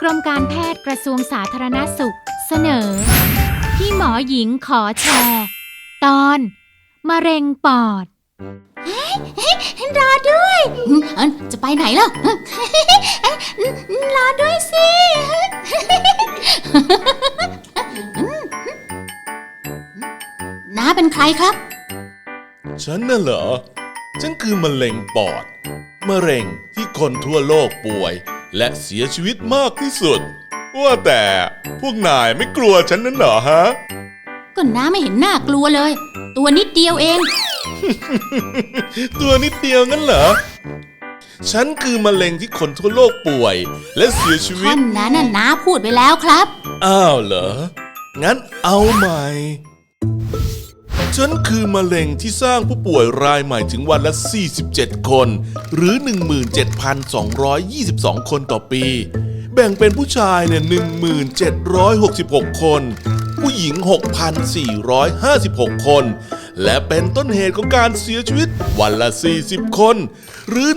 กรมการแพทย์กระทรวงสาธารณสุข เสนอ พี่หมอหญิงขอแชร์ ตอน มะเร็งปอดรอด้วยเอิ่นจะไปไหนล่ะ รอด้วยสิ น้าเป็นใครครับ ฉันน่ะเหรอ ฉันคือมะเร็งปอด มะเร็งที่คนทั่วโลกป่วย และเสียชีวิตมากที่สุด ว่าแต่พวกนายไม่กลัวฉันนั่นเหรอฮะ ก็น้าไม่เห็นน่ากลัวเลย ตัวนิดเดียวเอง ตัวนิดเดียวงั้นเหรอ ฉันคือมะเร็งที่คนทั่วโลกป่วย และเสียชีวิท่าตนนั้นน่ะน้าพูดไปแล้วครับ อ้าวเหรอ งั้นเอาใหม่ ฉันคือมะเร็งที่สร้างผู้ป่วยรายใหม่ถึงวันละ 47 คน หรือ 17,222 คนต่อปี แบ่งเป็นผู้ชายเนี่ย1,766 คน ผู้หญิง 6,456 คน และเป็นต้นเหตุของการเสียชีวิตวันละ 40 คน หรือ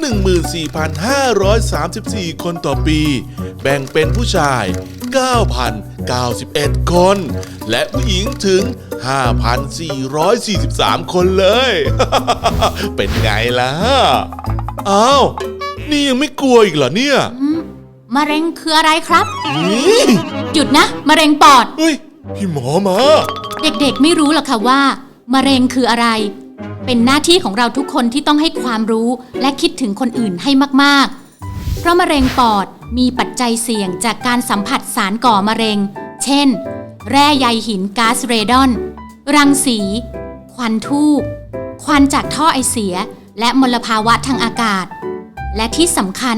14,534 คนต่อปี แบ่งเป็นผู้ชาย 9,091 คน และผู้หญิงถึง 5,443 คนเลย เป็นไงล่ะ อ้าว นี่ยังไม่กลัวอีกเหรอเนี่ย มะเร็งคืออะไรครับนี่หยุดนะ มะเร็งปอด เฮ้ย พี่หมอมา เด็กๆไม่รู้หรอกค่ะว่า มะเร็งคืออะไร เป็นหน้าที่ของเราทุกคนที่ต้องให้ความรู้และคิดถึงคนอื่นให้มากๆ เพราะมะเร็งปอด มีปัจจัยเสี่ยงจากการสัมผัสสารก่อมะเร็ง เช่น แร่ใยหินก๊าซเรดอน รังสี ควันทูบควันจากท่อไอเสีย และมลภาวะทางอากาศ และที่สำคัญ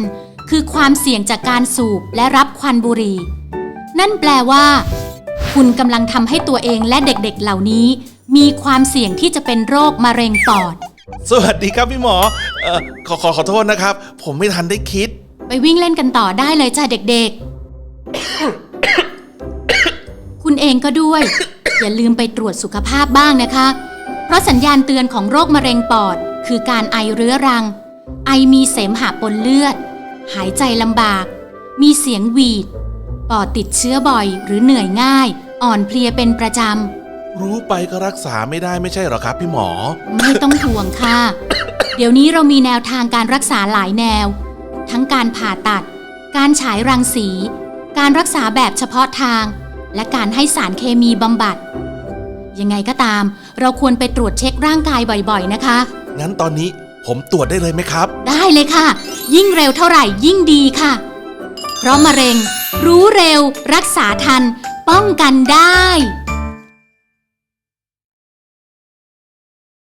คือความเสี่ยงจากการสูบและรับควันบุหรี่ นั่นแปลว่า คุณกำลังทำให้ตัวเองและเด็กๆเหล่านี้ มีความเสี่ยงที่จะเป็นโรคมะเร็งปอด สวัสดีครับพี่หมอเออขอขอขอโทษนะครับ ผมไม่ทันได้คิด ไปวิ่งเล่นกันต่อได้เลยจ้ะเด็กๆ คุณเองก็ด้วย อย่าลืมไปตรวจสุขภาพบ้างนะคะ เพราะสัญญาณเตือนของโรคมะเร็งปอด คือการไอเรื้อรัง ไอมีเสมหะปนเลือด หายใจลำบาก มีเสียงหวีด ปอดติดเชื้อบ่อย หรือเหนื่อยง่าย อ่อนเพลียเป็นประจำ รู้ไปก็รักษาไม่ได้ไม่ใช่เหรอครับ พี่หมอ ไม่ต้องห่วงค่ะ เดี๋ยวนี้เรามีแนวทางการรักษาหลายแนว ทั้งการผ่าตัด การฉายรังสี การรักษาแบบเฉพาะทาง และการให้สารเคมีบำบัด ยังไงก็ตาม เราควรไปตรวจเช็คร่างกายบ่อยๆนะคะ งั้นตอนนี้ผมตรวจได้เลยไหมครับ ได้เลยค่ะ ยิ่งเร็วเท่าไหร่ยิ่งดีค่ะ เพราะมะเร็ง รู้เร็ว รักษาทัน ป้องกันได้